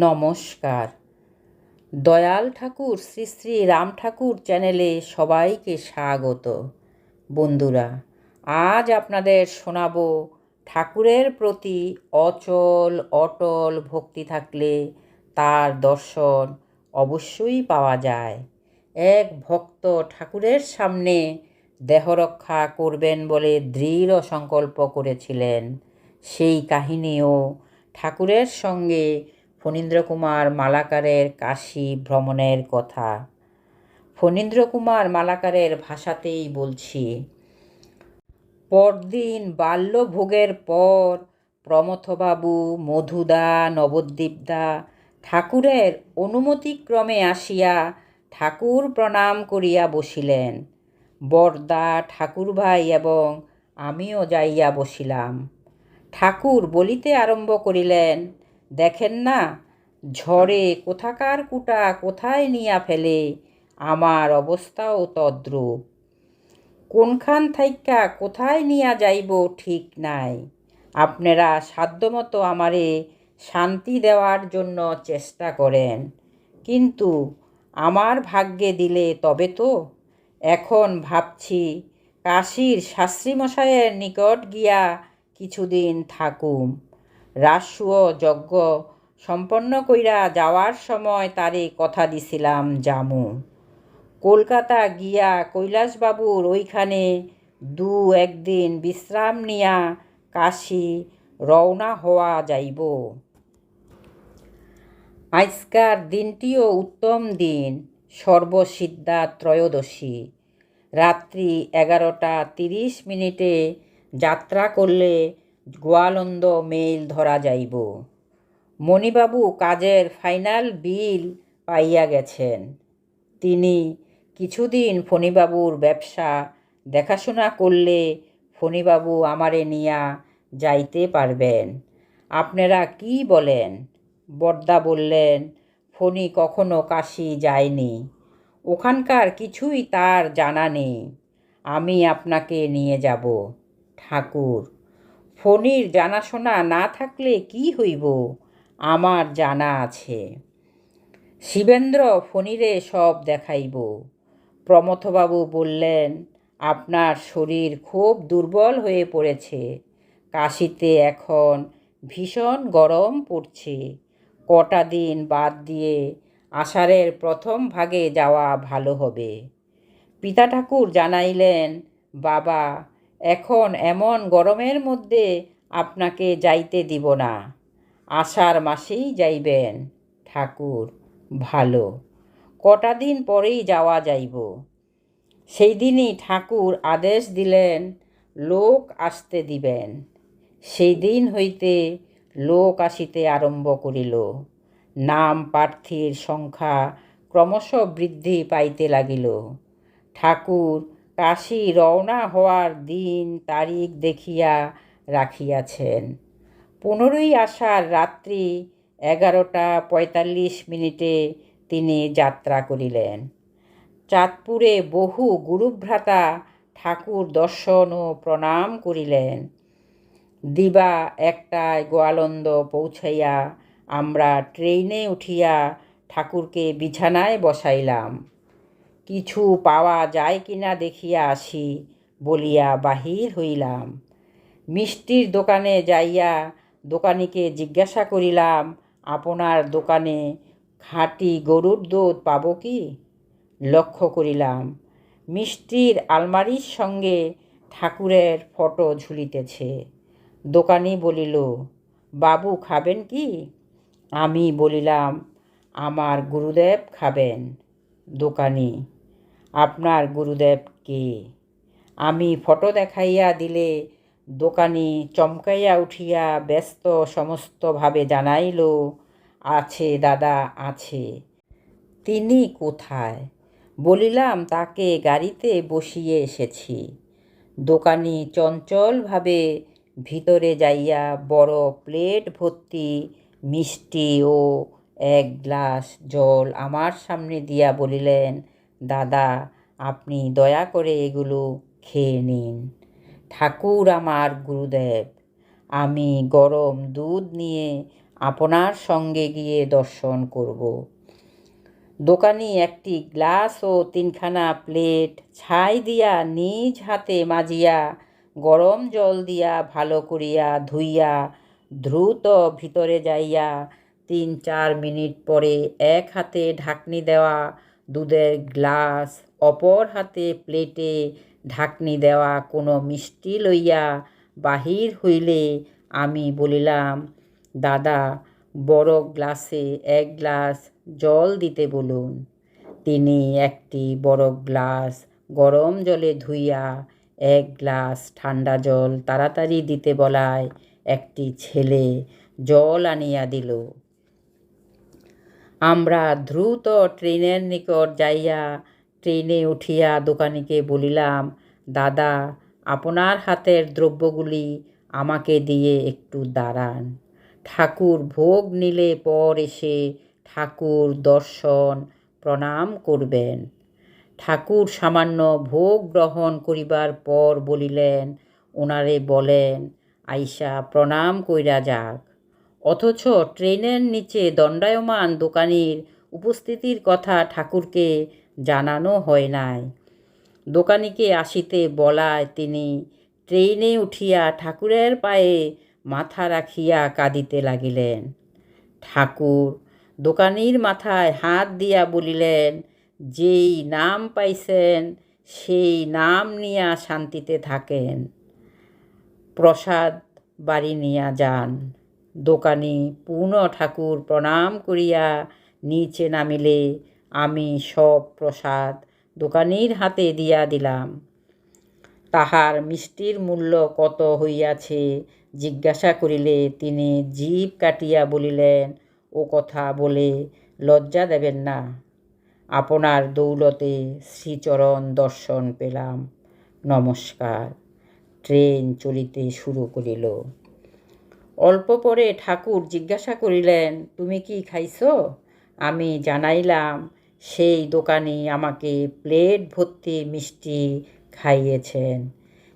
নমস্কার। দয়াল ঠাকুর, শ্রী শ্রী রাম ঠাকুর চ্যানেলে সবাইকে স্বাগত। বন্ধুরা, আজ আপনাদের শোনাবো ঠাকুরের প্রতি অচল, অটল ভক্তি থাকলে তার দর্শন অবশ্যই পাওয়া যায়। এক ভক্ত ঠাকুরের সামনে দেহরক্ষা করবেন বলে দৃঢ় সংকল্প করেছিলেন। সেই কাহিনীও ঠাকুরের সঙ্গে ফণীন্দ্রকুমার মালাকারের কাশী ভ্রমণের কথা। ফণীন্দ্রকুমার মালাকারের ভাষাতেই বলছি, পরদিন বাল্যভোগের পর প্রমথবাবু, মধুদা, নবদ্বীপদা ঠাকুরের অনুমতিক্রমে আসিয়া ঠাকুর প্রণাম করিয়া বসিলেন। বরদা ঠাকুরভাই এবং আমিও যাইয়া বসিলাম। ঠাকুর বলিতে আরম্ভ করিলেন দেখেন না, ঝড়ে কোথাকার কুটা কোথায় নিয়া ফেলে, আমার অবস্থাও তদ্রূপ। কোনখান থাইকা কোথায় নিয়া যাইব ঠিক নাই। আপনারা সাধ্যমতো আমারে শান্তি দেওয়ার জন্য চেষ্টা করেন। কিন্তু আমার ভাগ্যে দিলে তবে তো। এখন ভাবছি কাশীর শাস্ত্রীমশাইয়ের নিকট গিয়া কিছুদিন থাকুম। রাসু যজ্ঞ সম্পন্ন কইরা যাওয়ার সময় তারে কথা দিছিলাম, জামু, কলকাতা গিয়া কৈলাসবাবুর ওইখানে দু একদিন বিশ্রাম নিয়া কাশী রওনা হওয়া যাইব। আজকার দিনটিও উত্তম দিন, সর্বসিদ্ধা ত্রয়োদশী। রাত্রি এগারোটা তিরিশ মিনিটে যাত্রা করলে গোয়ালন্দ মেইল ধরা যাইব। মণিবাবু কাজের ফাইনাল বিল পাইয়া গেছেন। তিনি কিছুদিন ফণিবাবুর ব্যবসা দেখাশোনা করলে ফণিবাবু আমারে নিয়া যাইতে পারবেন। আপনারা কি বলেন? বর্দা বললেন, ফণি কখনো কাশি যায়নি। ওখানকার কিছুই তার জানা নেই। আমি আপনাকে নিয়ে যাব। ঠাকুর ফণির জানাশোনা না থাকলে কি হইব? আমার জানা আছে। শিবেন্দ্র ফণিরে সব দেখাইব। প্রমথবাবু বললেন, আপনার শরীর খুব দুর্বল হয়ে পড়েছে। কাশিতে এখন ভীষণ গরম পড়ছে। কটা দিন বাদ দিয়ে আষাঢ়ের প্রথম ভাগে যাওয়া ভালো হবে। পিতা ঠাকুর জানাইলেন, বাবা এখন এমন গরমের মধ্যে আপনাকে যাইতে দিব না। আষাঢ় মাসেই যাইবেন, ঠাকুর ভালো। কটা দিন পরেই যাওয়া যাইব। সেই দিনই ঠাকুর আদেশ দিলেন, লোক আসতে দিবেন। সেই দিন হইতে লোক আসিতে আরম্ভ করিল। নাম প্রার্থীর সংখ্যা ক্রমশ বৃদ্ধি পাইতে লাগিল। ঠাকুর কাশী রওনা হওয়ার দিন তারিখ দেখিয়া রাখিয়াছেন। পনেরোই আষাঢ় রাত্রি এগারোটা পঁয়তাল্লিশ মিনিটে তিনি যাত্রা করিলেন। চাঁদপুরে বহু গুরুভ্রাতা ঠাকুর দর্শন ও প্রণাম করিলেন। দিবা একটায় গোয়ালন্দ পৌঁছাইয়া আমরা ট্রেনে উঠিয়া ঠাকুরকে বিছানায় বসাইলাম। কিছু পাওয়া যায় কিনা দেখিয়া আসি, বলিয়া বাহির হইলাম। মিষ্টির দোকানে যাইয়া দোকানিকে জিজ্ঞাসা করিলাম, আপনার দোকানে খাঁটি গরুর দুধ পাব কি? লক্ষ্য করিলাম, মিষ্টির আলমারির সঙ্গে ঠাকুরের ফটো ঝুলিতেছে। দোকানি বলিল, বাবু খাবেন কি? আমি বলিলাম, আমার গুরুদেব খাবেন। দোকানি, আপনার গুরুদেব কে? আমি ফটো দেখাইয়া দিলে দোকানি চমকাইয়া উঠিয়া ব্যস্ত সমস্তভাবে জানাইল, আছে দাদা, আছে। তিনি কোথায়? বলিলাম, তাকে গাড়িতে বসিয়ে এসেছি। দোকানি চঞ্চলভাবে ভিতরে যাইয়া বড় প্লেট ভর্তি মিষ্টি ও এক গ্লাস জল আমার সামনে দিয়া বলিলেন, দাদা, আপনি দয়া করে এগুলো খেয়ে নিন। ঠাকুর আমার গুরুদেব, আমি গরম দুধ নিয়ে আপনার সঙ্গে গিয়ে দর্শন করব। দোকানি একটি গ্লাস ও তিনখানা প্লেট ছাই দিয়া নিজ হাতে মাজিয়া গরম জল দিয়া ভালো করিয়া ধুইয়া দ্রুত ভিতরে যাইয়া তিন চার মিনিট পরে এক হাতে ঢাকনি দেওয়া, দুধের গ্লাস, অপর হাতে প্লেটে ঢাকনি দেওয়া কোনো মিষ্টি লইয়া বাহির হইলে আমি বলিলাম, দাদা, বড় গ্লাসে এক গ্লাস জল দিতে বলুন। তিনি একটি বড় গ্লাস গরম জলে ধুইয়া এক গ্লাস ঠান্ডা জল তাড়াতাড়ি দিতে বলায় একটি ছেলে জল আনিয়া দিল। আমরা দ্রুত ট্রেনের নিকট যাইয়া ট্রেনে উঠিয়া দোকানিকে বলিলাম, দাদা, আপনার হাতের দ্রব্যগুলি আমাকে দিয়ে একটু দাঁড়ান। ঠাকুর ভোগ নিলে পর এসে ঠাকুর দর্শন প্রণাম করবেন ঠাকুর সামান্য ভোগ গ্রহণ করিবার পর বলিলেন ওনারে বলেন, আইসা প্রণাম কইরা যাক। অথচ ট্রেনের নিচে দণ্ডায়মান দোকানির উপস্থিতির কথা ঠাকুরকে জানানো হয় নাই। দোকানিকে আসিতে বলায় তিনি ট্রেনে উঠিয়া ঠাকুরের পায়ে মাথা রাখিয়া কাঁদিতে লাগিলেন। ঠাকুর দোকানির মাথায় হাত দিয়া বলিলেন, যেই নাম পাইছেন, সেই নাম নিয়া শান্তিতে থাকেন। প্রসাদ বাড়ি নিয়া যান। দোকানি পূর্ণ ঠাকুর প্রণাম করিয়া নিচে নামিলে আমি সব প্রসাদ দোকানির হাতে দিয়া দিলাম। তাহার মিষ্টির মূল্য কত হইয়াছে জিজ্ঞাসা করিলে তিনি জীব কাটিয়া বলিলেন, ও কথা বলে লজ্জা দেবেন না। আপনার দৌলতে শ্রীচরণ দর্শন পেলাম। নমস্কার। ট্রেন চলিতে শুরু করিল। অল্প পরে ঠাকুর জিজ্ঞাসা করিলেন, তুমি কি খাইছ? আমি জানাইলাম, সেই দোকানে আমাকে প্লেট ভর্তি মিষ্টি খাইয়েছেন।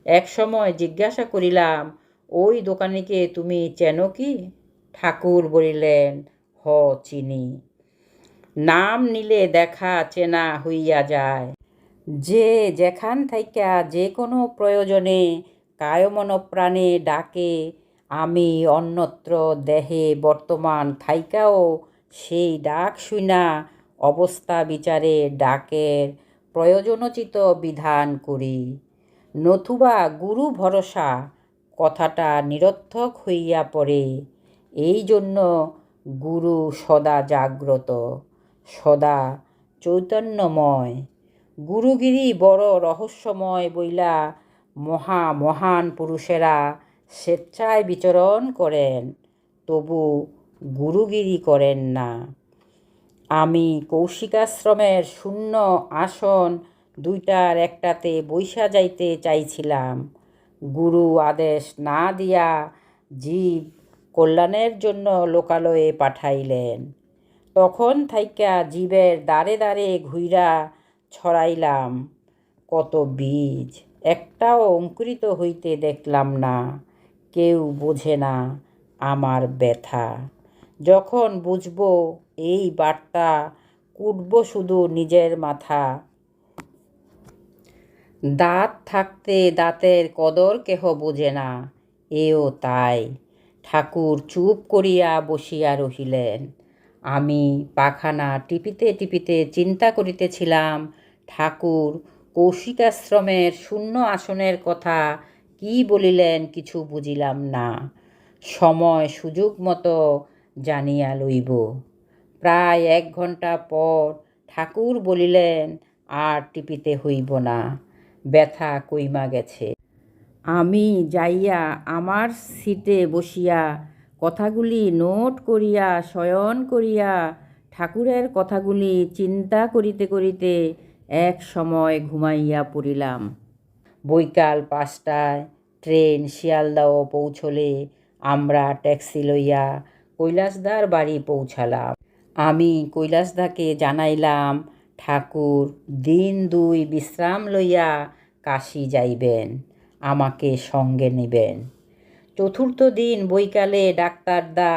এক সময় জিজ্ঞাসা করিলাম, ওই দোকানিকে তুমি চেন কি? ঠাকুর বলিলেন, হ, চিনি। নাম নিলে দেখা চেনা হইয়া যায়। যে যেখান থাইকা যে কোনো প্রয়োজনে কায়মন প্রাণে ডাকে আমি অন্যত্র দেহে বর্তমান থাইকাও সেই ডাক শুনা অবস্থা বিচারে ডাকের প্রয়োজনোচিত বিধান করি। নতুবা গুরু ভরসা, কথাটা নিরর্থক হইয়া পড়ে। এই জন্য গুরু সদা জাগ্রত, সদা চৈতন্যময়। গুরুগিরি বড় রহস্যময় বইলা মহা মহান পুরুষেরা স্বেচ্ছায় বিচরণ করেন, তবু গুরুগিরি করেন না। আমি কৌশিকাশ্রমের শূন্য আসন দুইটার একটাতে বৈশা যাইতে চাইছিলাম। গুরু আদেশ না দিয়া জীব কল্যাণের জন্য লোকালয়ে পাঠাইলেন। তখন থাইকা জীবের দ্বারে দ্বারে ঘুইরা ছড়াইলাম। কত বীজ, একটাও অঙ্কুরিত হইতে দেখলাম না। কেউ বোঝে না আমার ব্যথা। যখন বুঝব এই বার্তা, কুটব শুধু নিজের মাথা। দাঁত থাকতে দাঁতের কদর কেহ বোঝে না, এও তাই। ঠাকুর চুপ করিয়া বসিয়া রহিলেন। আমি পাখানা টিপিতে টিপিতে চিন্তা করিতেছিলাম, ঠাকুর কৌশিকাশ্রমের শূন্য আসনের কথা কি বলিলেন কিছু বুঝিলাম না। সময় সুযোগ মতো জানিয়া লইব। প্রায় এক ঘণ্টা পর ঠাকুর বলিলেন, আর টিপিতে হইব না, ব্যথা কইমা গেছে। আমি যাইয়া আমার সিটে বসিয়া কথাগুলি নোট করিয়া, শয়ন করিয়া ঠাকুরের কথাগুলি চিন্তা করিতে করিতে এক সময় ঘুমাইয়া পড়িলাম। বৈকাল পাঁচটায় ট্রেন শিয়ালদাও পৌঁছলে আমরা ট্যাক্সি লইয়া কৈলাসদার বাড়ি পৌঁছালাম। আমি কৈলাসদাকে জানাইলাম, ঠাকুর, দিন দুই বিশ্রাম লইয়া কাশি যাইবেন, আমাকে সঙ্গে নেবেন। চতুর্থ দিন বৈকালে ডাক্তারদা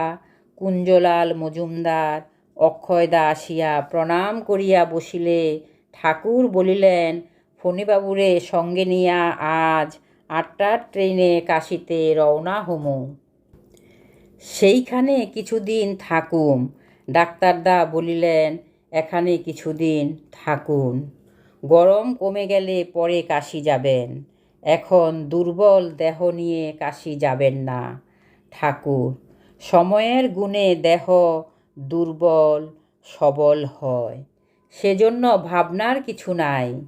কুঞ্জলাল মজুমদার অক্ষয়দা আসিয়া প্রণাম করিয়া বসিলে। ঠাকুর বলিলেন ফণিবাবুরে সঙ্গে নিয়া আজ আটটার ট্রেনে কাশিতে রওনা হমু। সেইখানে কিছুদিন থাকুম, ডাক্তারদা বলিলেন, এখানে কিছুদিন থাকুন। গরম কমে গেলে পরে কাশি যাবেন। এখন দুর্বল দেহ নিয়ে কাশি যাবেন না। ঠাকুর, সময়ের গুণে দেহ দুর্বল, সবল হয়। সেজন্য ভাবনার কিছু নাই।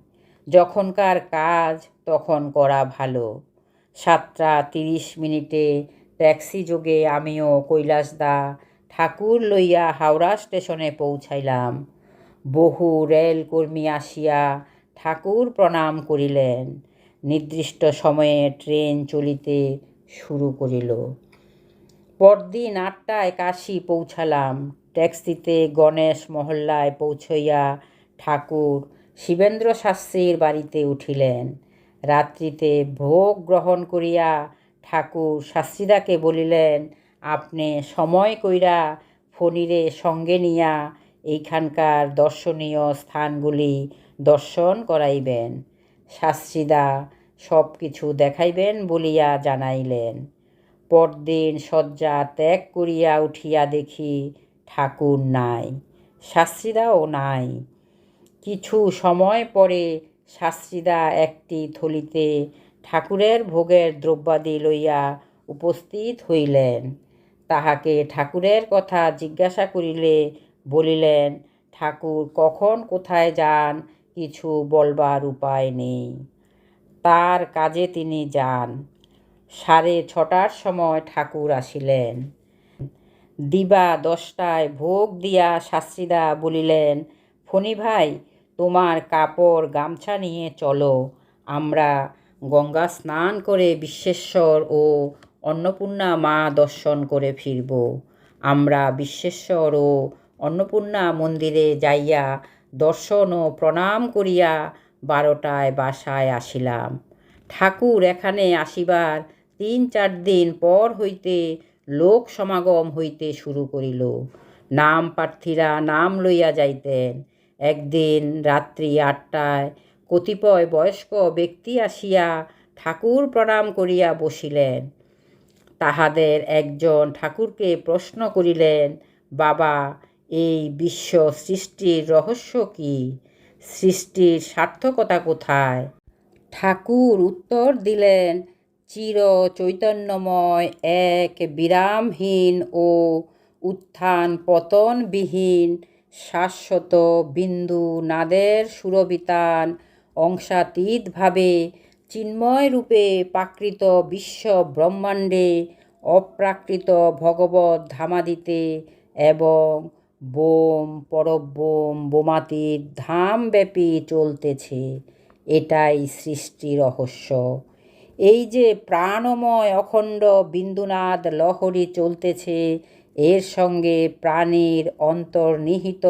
যখনকার কাজ তখন করা ভালো। সাতটা তিরিশ মিনিটে ট্যাক্সি যোগে আমিও কৈলাসদা ঠাকুর লইয়া হাওড়া স্টেশনে পৌঁছাইলাম। বহু রেলকর্মী আসিয়া ঠাকুর প্রণাম করিলেন। নির্দিষ্ট সময়ে ট্রেন চলিতে শুরু করিল। পরদিন আটটায় কাশি পৌঁছালাম। ট্যাক্সিতে গণেশ মহল্লায় পৌঁছইয়া ঠাকুর শিবেন্দ্র শাস্ত্রীর বাড়িতে উঠিলেন। রাত্রিতে ভোগ গ্রহণ করিয়া ঠাকুর শাস্ত্রীদাকে বলিলেন, আপনি সময় কইরা ফণিরে সঙ্গে নিয়া এইখানকার দর্শনীয় স্থানগুলি দর্শন করাইবেন শাস্ত্রীদা সব কিছু দেখাইবেন বলিয়া জানাইলেন। পরদিন শয্যা ত্যাগ করিয়া উঠিয়া দেখি ঠাকুর নাই। শাস্ত্রীদাও নাই। কিছু সময় পরে শাস্ত্রীদা একটি থলিতে ঠাকুরের ভোগের দ্রব্যাদি লইয়া উপস্থিত হইলেন। তাহাকে ঠাকুরের কথা জিজ্ঞাসা করিলে বলিলেন, ঠাকুর, কখন কোথায় যান? কিছু বলবার উপায় নেই। তার কাজে তিনি যান। সাড়ে ছটার সময় ঠাকুর আসিলেন। দিবা দশটায় ভোগ দিয়া শাস্ত্রীদা বলিলেন, ফণি ভাই তোমার কাপড় গামছা নিয়ে চলো। আমরা গঙ্গা স্নান করে বিশ্বেশ্বর ও অন্নপূর্ণা মা দর্শন করে ফিরব। আমরা বিশ্বেশ্বর ও অন্নপূর্ণা মন্দিরে যাইয়া দর্শন ও প্রণাম করিয়া বারোটায় বাসায় আসিলাম। ঠাকুর এখানে আসিবার তিন চার দিন পর হইতে লোক সমাগম হইতে শুরু করিল। নাম প্রার্থীরা নাম লইয়া যাইতেন। একদিন রাত্রি আটটায় কতিপয় বয়স্ক ব্যক্তি আসিয়া ঠাকুর প্রণাম করিয়া বসিলেন। তাহাদের একজন ঠাকুরকে প্রশ্ন করিলেন, বাবা, এই বিশ্ব সৃষ্টির রহস্য কি? সৃষ্টির সার্থকতা কোথায়? ঠাকুর উত্তর দিলেন, চির চৈতন্যময়, এক বিরামহীন ও উত্থান পতনবিহীন শাশ্বত বিন্দু নাদের সুরবিতান অংশাতীতভাবে চিন্ময় রূপে প্রাকৃত বিশ্ব ব্রহ্মাণ্ডে অপ্রাকৃত ভগবত ধামাদিতে এবং বোম পরবোম বোমাতির ধামব্যাপী চলতেছে। এটাই সৃষ্টি রহস্য। এই যে প্রাণময় অখণ্ড বিন্দুনাদ লহরী চলতেছে এর সঙ্গে প্রাণীর অন্তর্নিহিত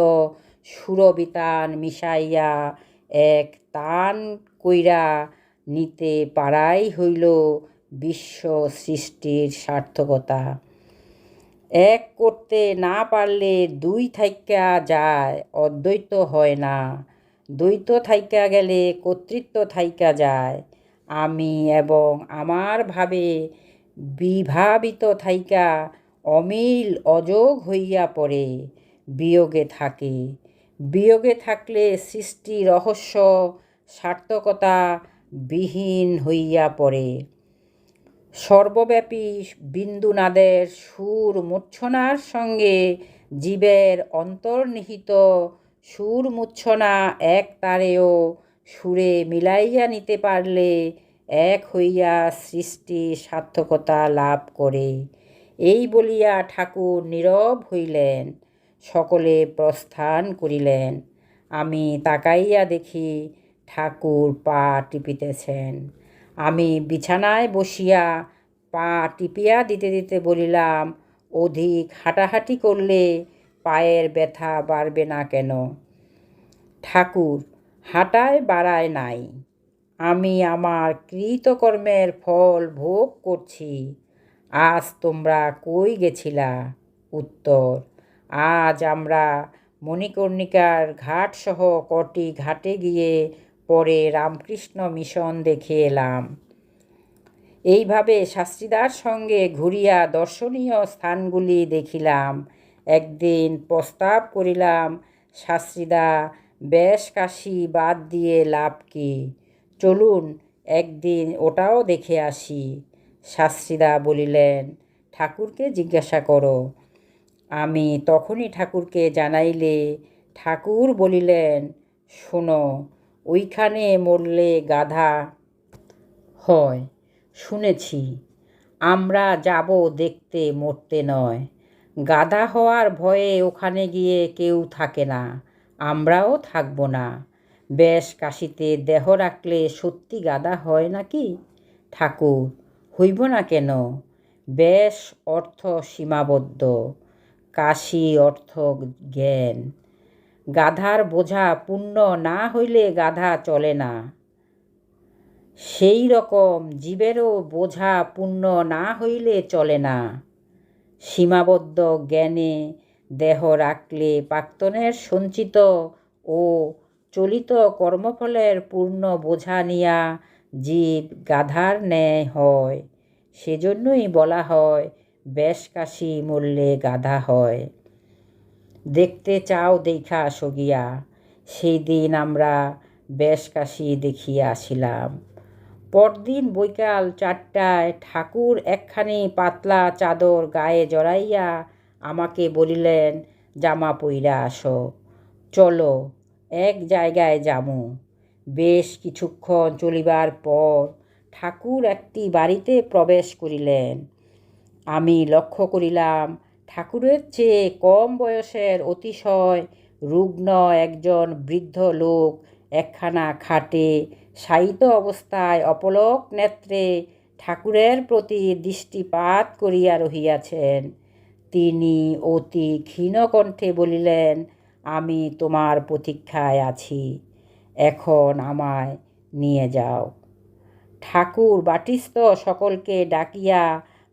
সুরবিতান মিশাইয়া এক তান কইরা নিতে পারাই হইল বিশ্ব সৃষ্টির সার্থকতা। এক করতে না পারলে দুই থাইকা যায়, অদ্বৈত হয় না। দ্বৈত থাইকা গেলে কর্তৃত্ব থাইকা যায়। আমি এবং আমার ভাবে বিভাবিত থাইকা অমিল অযোগ হইয়া পড়ে, বিয়োগে থাকে। বিয়োগে থাকলে সৃষ্টি রহস্য, সার্থকতা বিহীন হইয়া পড়ে। সর্বব্যাপী বিন্দুনাদের সুর মূর্ছনার সঙ্গে জীবের অন্তর্নিহিত সুর মূর্ছনা এক তারেও সুরে মিলাইয়া নিতে পারলে এক হইয়া সৃষ্টি সার্থকতা লাভ করে। এই বলিয়া ঠাকুর নীরব হইলেন, সকলে প্রস্থান করিলেন। আমি তাকাইয়া দেখি ঠাকুর পা টিপিতেছেন। আমি বিছানায় বসিয়া পা টিপিয়া দিতে দিতে বলিলাম, অধিক হাঁটাহাঁটি করলে পায়ের ব্যথা বাড়বে না কেন? ঠাকুর, হাঁটায় বাড়ায় নাই। আমি আমার কৃতকর্মের ফল ভোগ করছি। আজ তোমরা কই গেছিলা? উত্তর, আজ আমরা মণিকর্ণিকার ঘাটসহ কটি ঘাটে গিয়ে পরে রামকৃষ্ণ মিশন দেখে এলাম। এইভাবে শাস্ত্রীদার সঙ্গে ঘুরিয়া দর্শনীয় স্থানগুলি দেখিলাম। একদিন প্রস্তাব করিলাম, শাস্ত্রীদা, বেশ কাশি বাদ দিয়ে লাভ কি? চলুন একদিন ওটাও দেখে আসি। শাস্ত্রীদা বলিলেন, ঠাকুরকে জিজ্ঞাসা করো। আমি তখনই ঠাকুরকে জানাইলে, ঠাকুর বলিলেন, শোনো, ওইখানে মরলে গাধা হয়। শুনেছি, আমরা যাব দেখতে মরতে নয়। গাধা হওয়ার ভয়ে ওখানে গিয়ে কেউ থাকে না, আমরাও থাকব না। বেশ কাশিতে দেহ রাখলে সত্যি গাদা হয় নাকি? ঠাকুর হইব না কেন? বেশ অর্থ সীমাবদ্ধ। কাশি অর্থ জ্ঞান। গাধার বোঝা পূর্ণ না হইলে গাধা চলে না। সেই রকম জীবেরও বোঝা পূর্ণ না হইলে চলে না। সীমাবদ্ধ জ্ঞানে দেহ রাখলে প্রাক্তনের সঞ্চিত ও চলিত কর্মফলের পূর্ণ বোঝা নিয়া জীব গাধার ন্যায় হয়। সেজন্যই বলা হয়, বেশ কাশি মরলে গাধা হয়। দেখতে চাও দেখা আসো গিয়া সেই দিন আমরা বেশ কাশি দেখিয়া আসিলাম। পরদিন বৈকাল চারটায় ঠাকুর একখানি পাতলা চাদর গায়ে জড়াইয়া আমাকে বলিলেন, জামা পইরা আসো, চলো এক জায়গায় যামু। বেশ কিছুক্ষণ চলিবার পর ঠাকুর একটি বাড়িতে প্রবেশ করিলেন। আমি লক্ষ্য করিলাম, ঠাকুরের চেয়ে কম বয়সের অতিশয় রুগ্ন একজন বৃদ্ধ লোক একখানা খাটে শায়িত অবস্থায় অপলক নেত্রে ঠাকুরের প্রতি দৃষ্টিপাত করিয়া রহিয়াছেন। তিনি অতি ক্ষীণকণ্ঠে বলিলেন, আমি তোমার প্রতীক্ষায় আছি। এখন আমায় নিয়ে যাও। ঠাকুর বাটিস্থ সকলকে ডাকিয়া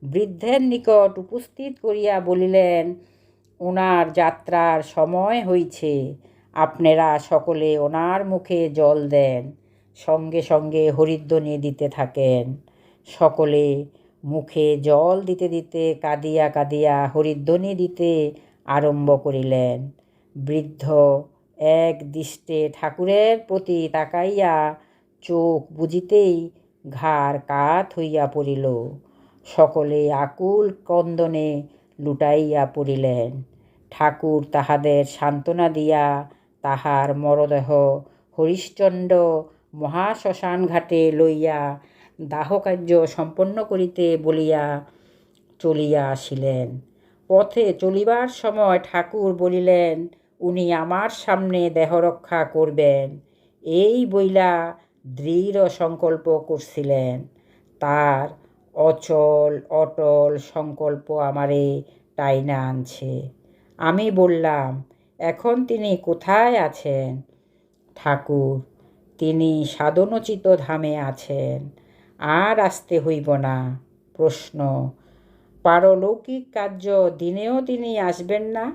বৃদ্ধের নিকট উপস্থিত করিয়া বলিলেন, ওনার যাত্রার সময় হইছে। আপনারা সকলে ওনার মুখে জল দেন, সঙ্গে সঙ্গে হরিদ্বনি দিতে থাকেন। সকলে মুখে জল দিতে দিতে কাঁদিয়া কাঁদিয়া হরিদ্বনি দিতে আরম্ভ করিলেন। বৃদ্ধ এক দৃষ্টে ঠাকুরের প্রতি তাকাইয়া চোখ বুঝিতেই ঘাড় কাত হইয়া পড়িল। সকলে আকুল কন্দনে লুটাইয়া পড়িলেন। ঠাকুর তাহাদের সান্ত্বনা দিয়া তাহার মরদেহ হরিশ্চন্দ্র মহাশ্মশান ঘাটে লইয়া দাহকার্য সম্পন্ন করিতে বলিয়া চলিয়া আসিলেন। পথে চলিবার সময় ঠাকুর বলিলেন, উনি আমার সামনে দেহ রক্ষা করবেন। এই বইলা দৃঢ় সংকল্প করছিলেন। তার অচল, অটল সংকল্প আমারে টাইনা আনছে। আমি বললাম, এখন তিনি কোথায় আছেন? ঠাকুর, তিনি সাধনোচিত ধামে আছেন। আর আসতে হইব না। প্রশ্ন। পারলৌকিক কার্য দিনেও তিনি আসবেন না?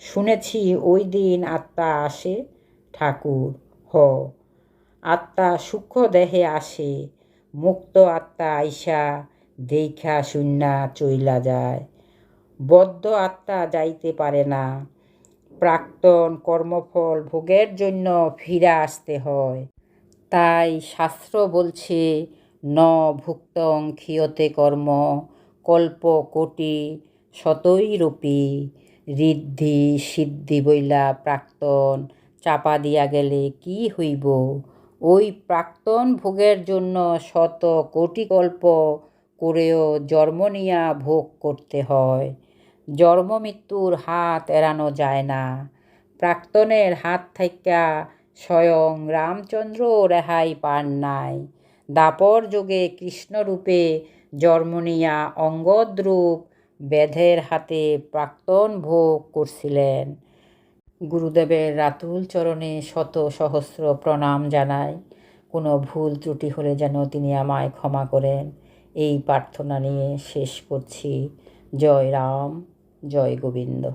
শুনেছি ওই দিন আত্মা আসে। ঠাকুর, হ। আত্মা সূক্ষ্ম দেহে আসে, মুক্ত আত্মা আইসা দেখা শূন্যা চইলা যায়। বদ্ধ আত্মা যাইতে পারে না, প্রাক্তন কর্মফল ভোগের জন্য ফিরে আসতে হয়। তাই শাস্ত্র বলছে, ন ভুক্তং ক্ষিয়তে কর্ম, কল্প কোটি শতৈরূপী ঋদ্ধি সিদ্ধি বইলা প্রাক্তন চাপা দিয়া গেলে কি হইব? ওই প্রাক্তন ভোগের জন্য শত কোটি কল্প করেও জন্ম নিয়া ভোগ করতে হয়। জন্ম মৃত্যুর হাত এড়ানো যায় না। প্রাক্তনের হাত থাইকা স্বয়ং রামচন্দ্র রেহাই পান নাই। দাপর যুগে কৃষ্ণরূপে জন্ম নিয়া অঙ্গদ্রূপ বেধের হাতে প্রাক্তন ভোগ করছিলেন। গুরুদেবের রাতুল চরণে শত সহস্র প্রণাম জানাই। কোনো ভুল ত্রুটি হলে যেন তিনি আমায় ক্ষমা করেন। এই প্রার্থনা নিয়ে শেষ করছি। জয় রাম, জয় গোবিন্দ।